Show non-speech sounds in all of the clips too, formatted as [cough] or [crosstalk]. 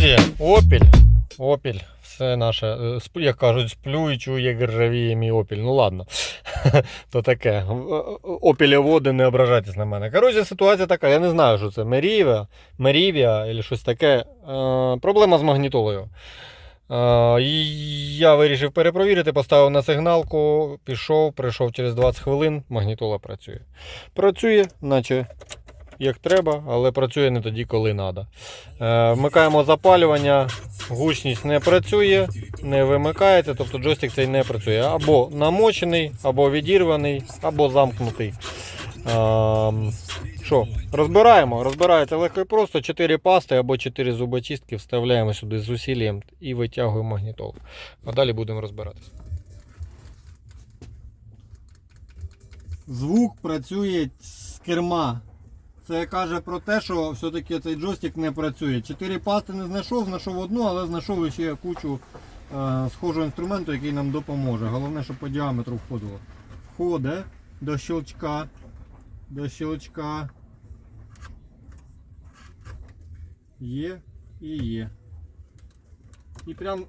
Друзі, опіль. Опіль. Все наше, е, як кажуть, сплю і чую, як ржавіє мій опіль. Ну ладно. [laughs] То таке. Опілєводи, не ображайтесь на мене. Коротше, ситуація така, я не знаю, що це. Мерівія, Мерівія або щось таке. Е, проблема з магнітолою. Е, я вирішив перепровірити, поставив на сигналку, пішов, прийшов через 20 хвилин, магнітола працює. Працює, наче як треба, але працює не тоді, коли треба. Е, вмикаємо запалювання, гучність не працює, не вимикається, тобто джойстик цей не працює. Або намочений, або відірваний, або замкнутий. Ем, Що, розбираємо. Розбирається легко і просто. 4 пасти або 4 зубочистки вставляємо сюди з усіллям і витягуємо магнітолу. А далі будемо розбиратися. Звук працює з керма. Це каже про те, що все-таки цей джойстик не працює. Чотири пасти не знайшов, знайшов одну, але знайшов ще кучу е, схожого інструменту, який нам допоможе. Головне, щоб по діаметру входило. Входить до щелчка. До щелчка. Є і є. І прям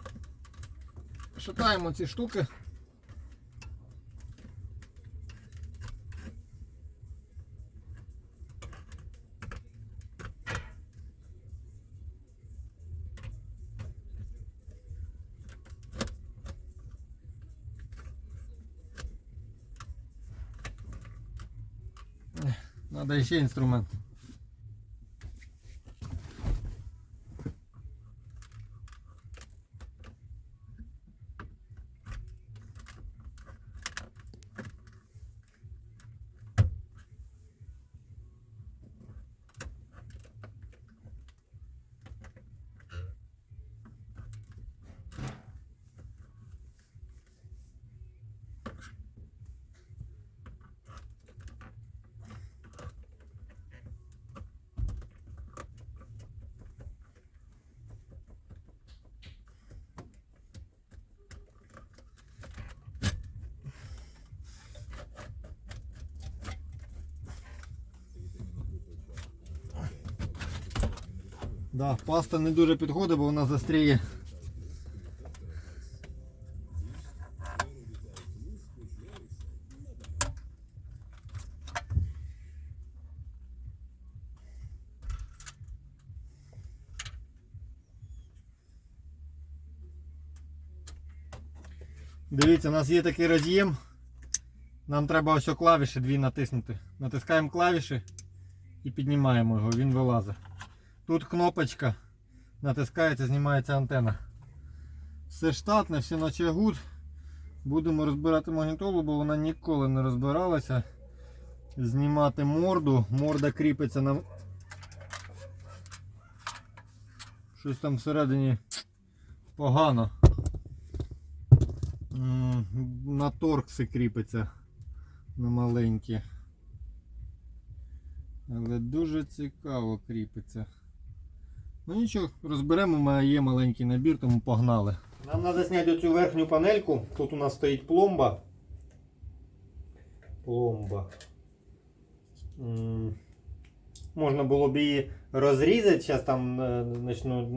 шатаємо ці штуки. Надо ще інструмент. Да, паста не дуже підходить, бо вона застріє. Дивіться, у нас є такий роз'єм. Нам треба ось клавіші дві натиснути. Натискаємо клавіші і піднімаємо його, він вилазить. Тут кнопочка. Натискається, знімається антенна. Все штатне, все наче гуд. Будемо розбирати магнітолу, бо вона ніколи не розбиралася. Знімати морду. Морда кріпиться на. Щось там всередині погано. На торкси кріпиться на маленькі. Але дуже цікаво кріпиться. Ну нічого, розберемо, у мене є маленький набір, тому погнали. Нам треба зняти оцю верхню панельку. Тут у нас стоїть пломба. Пломба. Можна було б її розрізати, зараз там е,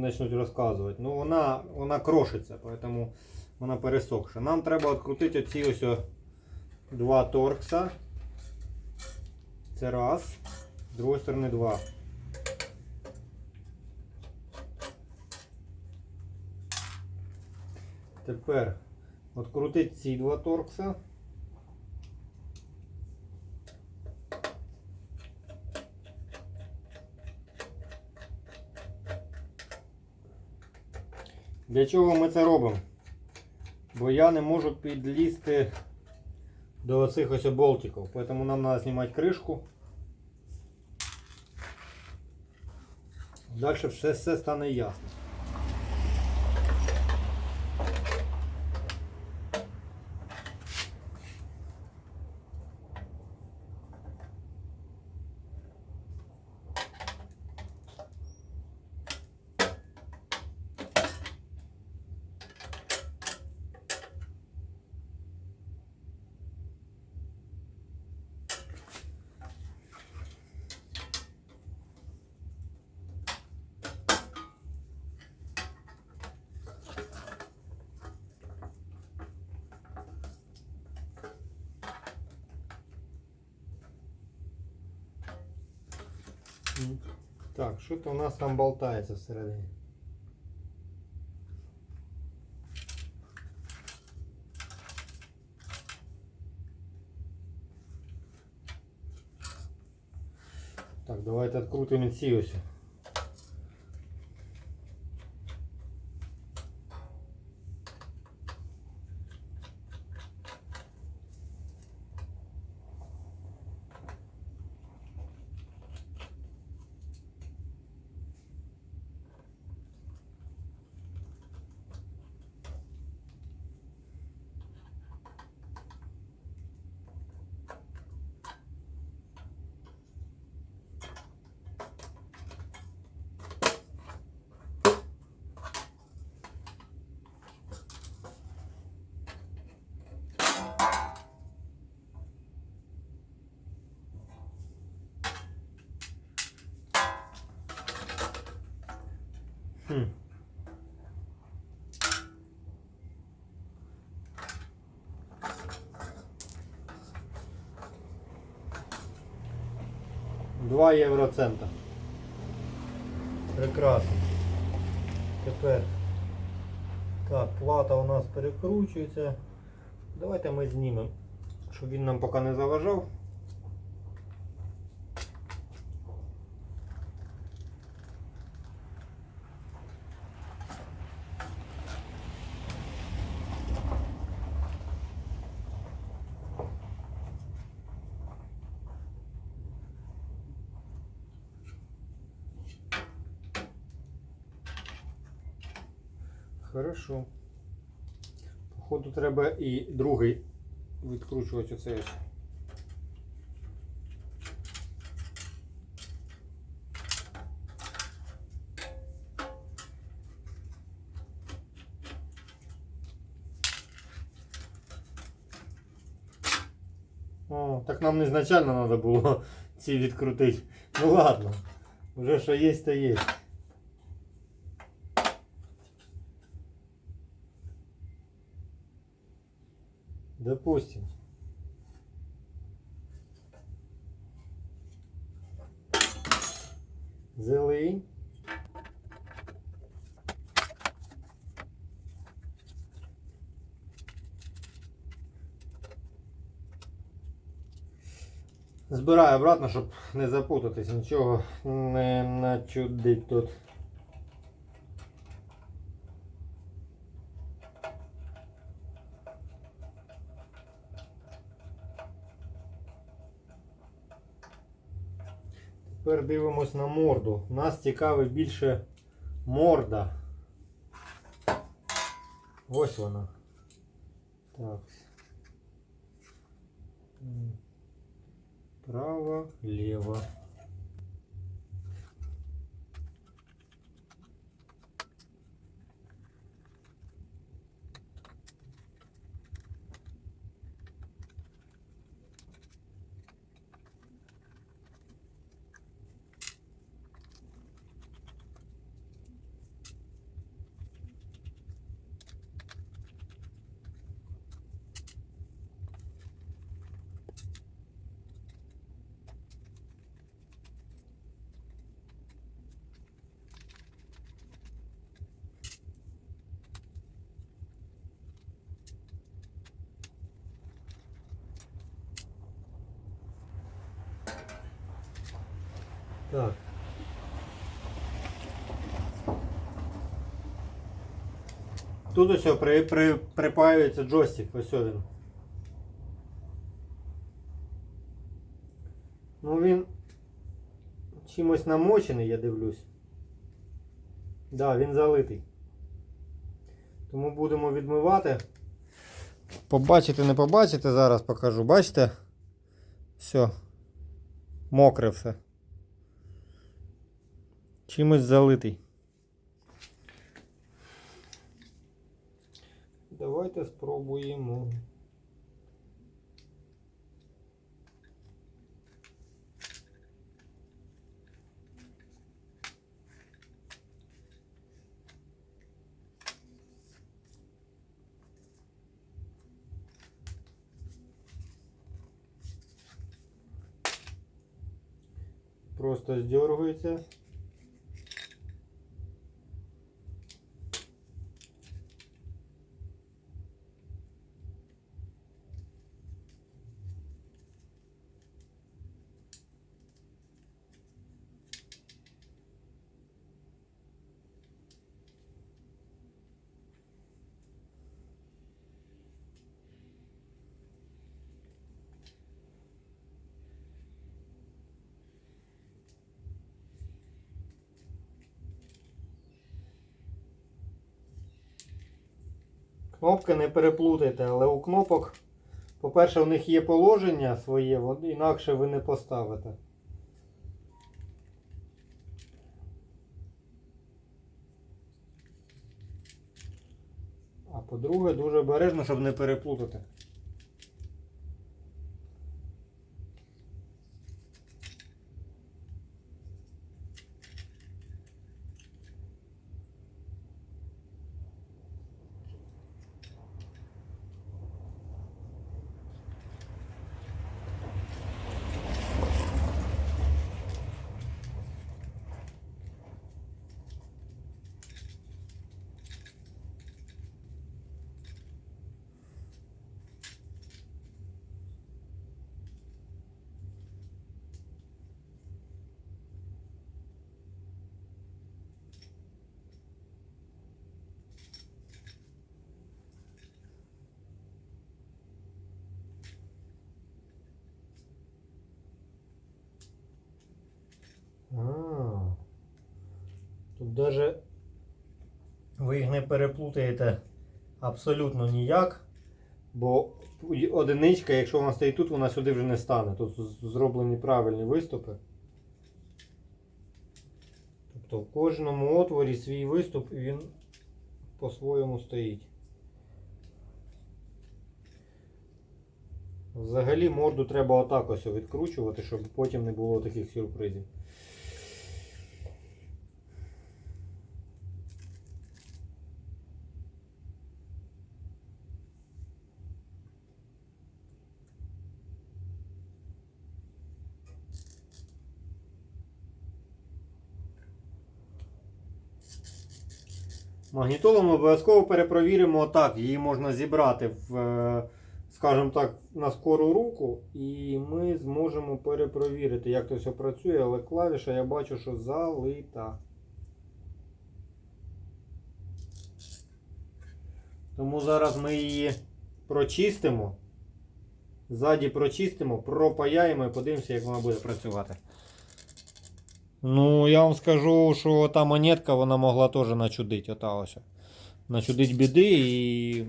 почнуть розказувати. Ну вона, вона крошиться, тому вона пересохша. Нам треба відкрутити оці ось два торкса. Це раз. З другої сторони два. Тепер відкрутити ці два торкса. Для чого ми це робимо? Бо я не можу підлізти до оцих ось болтиків. Поэтому нам треба знімати кришку. Далі все, все стане ясно. Так, що то у нас там болтається всередині? Так, давайте відкрутимо ці ось. Хм. Два євроцента. Прекрасно. Тепер так, плата у нас перекручується. Давайте ми знімемо, щоб він нам поки не заважав. Хорошо. Походу треба і другий відкручувати оце. ось. О, так нам изначально треба було [laughs] ці відкрутити. Ну ладно. Уже що є, то є. Допустим. Залий. Збираю обратно, щоб не запутатись, нічого не начудить тут. Тепер дивимось на морду. Нас цікавить більше морда. Ось вона. Так. Право, лево. Так. Тут ось при, при, припаюється джойстик, ось він. Ну він чимось намочений, я дивлюсь. Да, він залитий. Тому будемо відмивати. Побачите, не побачите, зараз покажу. Бачите? Все. Мокре все чимось залитий. Давайте спробуємо. Просто здергується. Кнопки не переплутайте, але у кнопок, по-перше, у них є положення своє, інакше ви не поставите. А по-друге, дуже обережно, щоб не переплутати. А, Тут даже ви їх не переплутаєте абсолютно ніяк. Бо одиничка, якщо вона стоїть тут, вона сюди вже не стане. Тут зроблені правильні виступи. Тобто в кожному отворі свій виступ і він по-своєму стоїть. Взагалі морду треба отак ось відкручувати, щоб потім не було таких сюрпризів. Магнітолу ми обов'язково перепровіримо отак. Її можна зібрати в, е, скажімо так, на скору руку, і ми зможемо перепровірити, як це все працює, але клавіша я бачу, що залита. Тому зараз ми її прочистимо. Ззаді прочистимо, пропаяємо і подивимося, як вона буде працювати. Ну, я вам скажу, що та монетка вона могла теж начудити. Ота ось. Начудить біди і.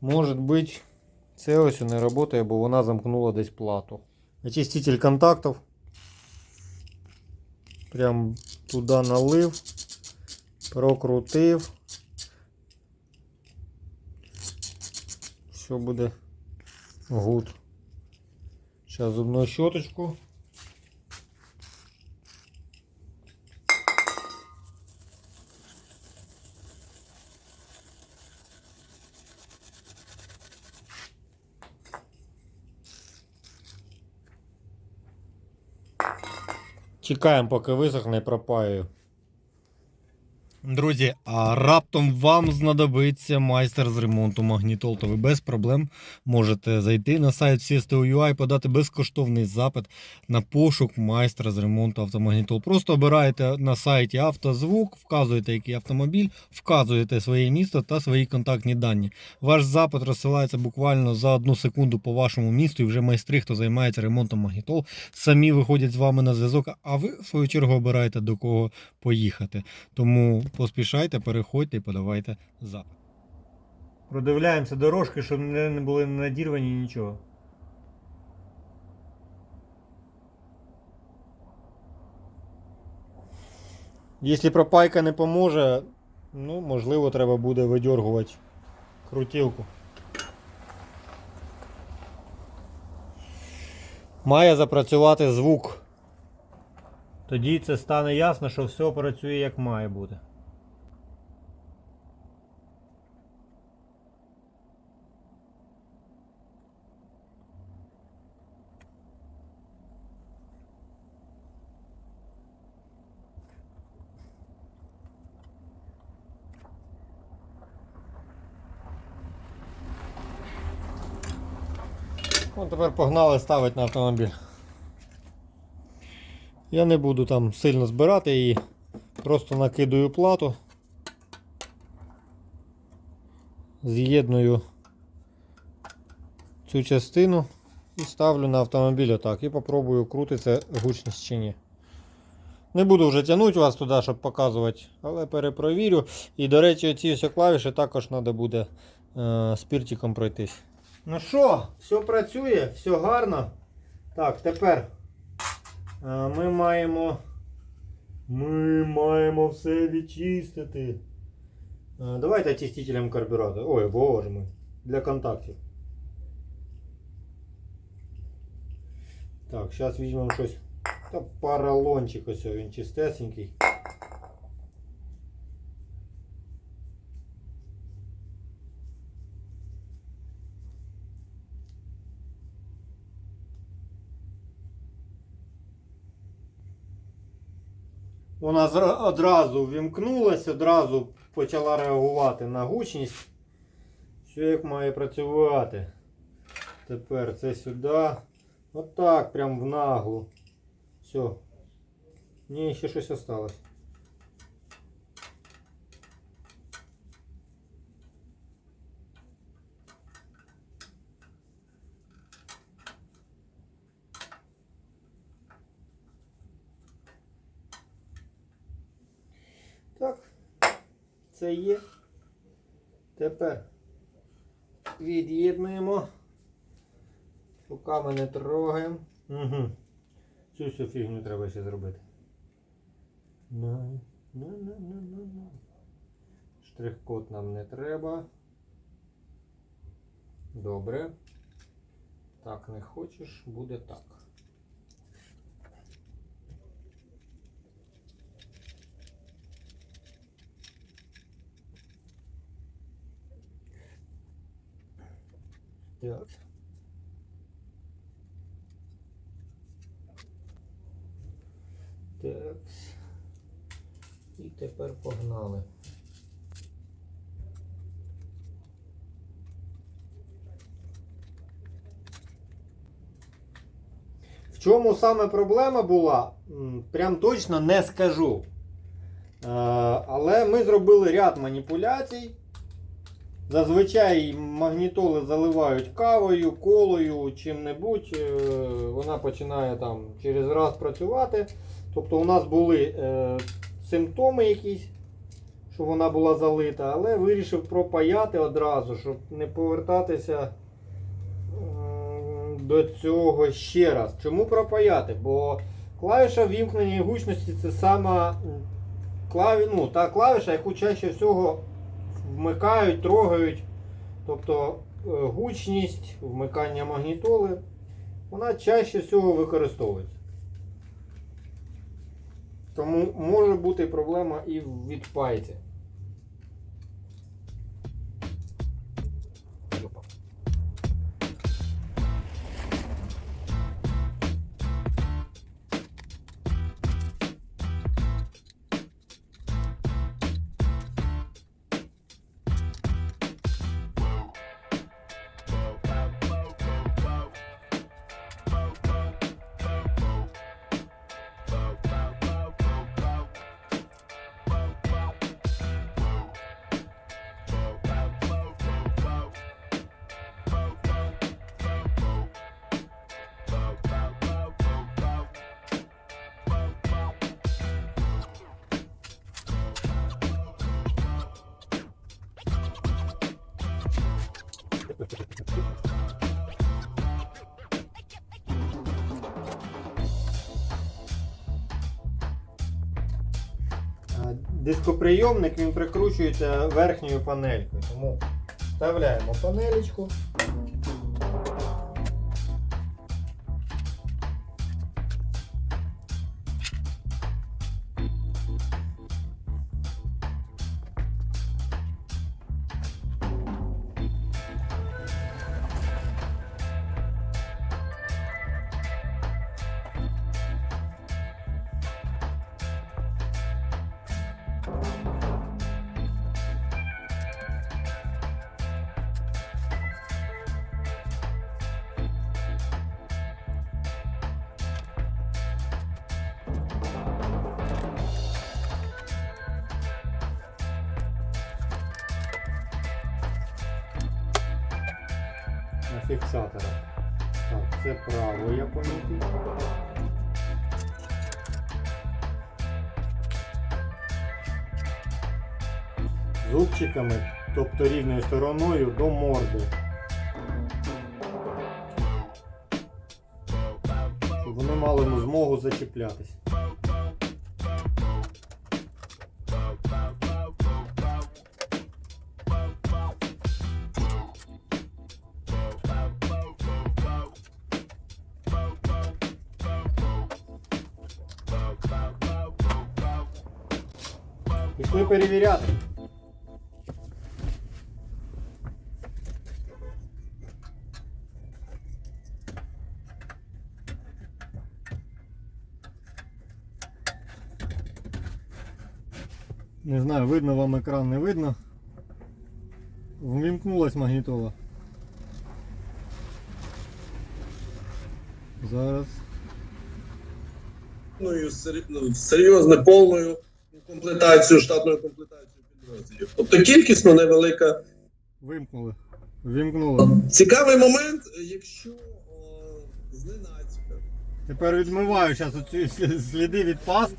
Може бути, це ось не працює, бо вона замкнула десь плату. Очиститель контактів. Прям туди налив, прокрутив. Все буде гуд. Зараз зубну щоточку. Чекаємо, поки висохне пропаю. Друзі, а раптом вам знадобиться майстер з ремонту магнітол, то ви без проблем можете зайти на сайт CSTO.ua і подати безкоштовний запит на пошук майстра з ремонту автомагнітол. Просто обираєте на сайті автозвук, вказуєте, який автомобіль, вказуєте своє місто та свої контактні дані. Ваш запит розсилається буквально за одну секунду по вашому місту, і вже майстри, хто займається ремонтом магнітол, самі виходять з вами на зв'язок, а ви в свою чергу обираєте до кого поїхати. Тому поспішайте, переходьте і подавайте запит. Продивляємося дорожки, щоб не не були надірвані нічого. Якщо пропайка не поможе, ну, можливо, треба буде видергувати крутілку. Має запрацювати звук. Тоді це стане ясно, що все працює як має бути. Тепер погнали ставити на автомобіль. Я не буду там сильно збирати її. Просто накидаю плату. З'єдную цю частину і ставлю на автомобіль отак. І попробую крутиться гучність чи ні. Не буду вже тягнути вас туди, щоб показувати, але перепровірю. І, до речі, ці клавіші також треба буде е, спіртиком пройтись. Ну що, все працює, все гарно. Так, тепер е, ми маємо. Ми маємо все відчистити. Е, давайте очистителем карбюратора. Ой, боже мой. Для контактів. Так, зараз візьмемо щось. Та паралончик ось він чистесенький. Вона одразу вімкнулася, одразу почала реагувати на гучність. Що як має працювати? Тепер це сюди. Отак, прям в наглу. Все. Ні, ще щось осталось. Так, це є. Тепер від'єднуємо. Руками не трогаємо. Угу. Цю всю фігню треба ще зробити. Штрих-код нам не треба. Добре. Так не хочеш, буде так. Так. Так. І тепер погнали. В чому саме проблема була, прям точно не скажу. Е, Але ми зробили ряд маніпуляцій. Зазвичай магнітоли заливають кавою, колою, чим-небудь. Е, Вона починає там через раз працювати. Тобто у нас були е, симптоми якісь, що вона була залита, але вирішив пропаяти одразу, щоб не повертатися до цього ще раз. Чому пропаяти? Бо клавіша вімкнення гучності це сама клаві, ну, та клавіша, яку чаще всього вмикають, трогають. Тобто е, гучність, вмикання магнітоли, вона чаще всього використовується. Тому може бути проблема і в відпайці. Дископрийомник він прикручується верхньою панелькою. Тому вставляємо панелечку. Фіксатора. Так, це право я помітив. Зубчиками, тобто рівною стороною до морди. Вони мали змогу зачіплятись. Пішли перевіряти. Не знаю, видно вам екран, не видно. Вмімкнулась магнітола. Зараз. повною, сер- ну, серйозно повною Комплектацією, штатною комплектацією підрозділів. Тобто кількісно невелика. Вимкнули. Вімкнули. Цікавий момент, якщо о, зненацька Тепер відмиваю зараз оці [laughs] сліди від паст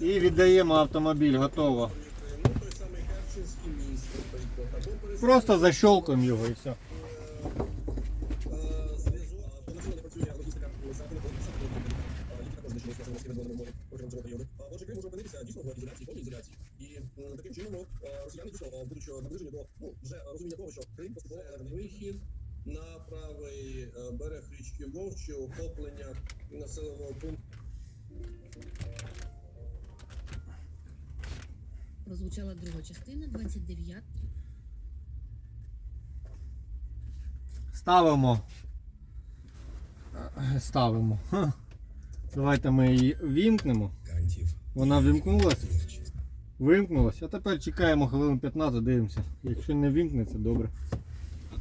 і віддаємо автомобіль. Готово. Ну, той самий Просто защелкаємо його і все. е, зв'язок, а, повноцінно не працює логістика пересадки, не повністю пересадки, а, які також знищені способом розхідного моря протягом цього періоду. А, Отже, Крим може опинитися дійсно в ізоляції, повній ізоляції. І м, таким чином ну, е, росіяни дійсно, е, будучи наближені до ну, вже розуміння того, що Крим поступово вихід на правий е, берег річки Вовчі, охоплення населеного пункту. Прозвучала друга частина, 29 Ставимо. Ставимо. Давайте ми її вімкнемо. Вона вімкнулась. Вимкнулась. А тепер чекаємо хвилин 15, дивимося. Якщо не вимкнеться, добре.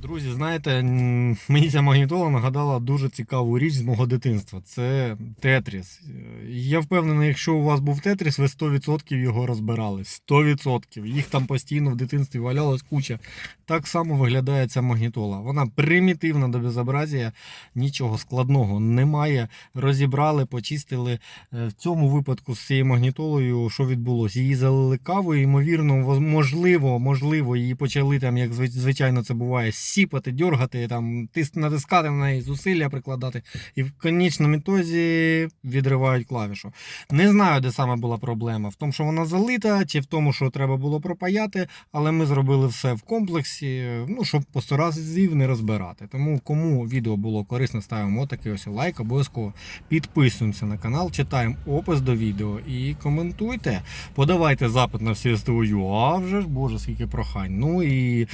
Друзі, знаєте, мені ця магнітола нагадала дуже цікаву річ з мого дитинства. Це Тетріс. Я впевнений, якщо у вас був Тетріс, ви 100% його розбирали. 100%. Їх там постійно в дитинстві валялась куча. Так само виглядає ця магнітола. Вона примітивна до безобразія, нічого складного немає. Розібрали, почистили. Е, В цьому випадку з цією магнітолою, що відбулося? Її залили кавою, ймовірно, можливо, можливо, її почали там, як звичайно це буває, сіпати, дьоргати, там, тис- натискати на неї, зусилля прикладати. І в конечному ітозі відривають клавішу. Не знаю, де саме була проблема. В тому, що вона залита, чи в тому, що треба було пропаяти, але ми зробили все в комплексі, ну, щоб по сто разів не розбирати. Тому кому відео було корисно, ставимо отакий ось лайк, обов'язково підписуємося на канал, читаємо опис до відео і коментуйте. Подавайте запит на всі СТО. А вже ж, боже, скільки прохань. Ну і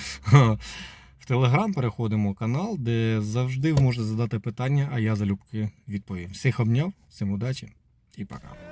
Телеграм переходимо канал, де завжди можете задати питання, а я залюбки відповім. Всіх обняв, всім удачі і пока.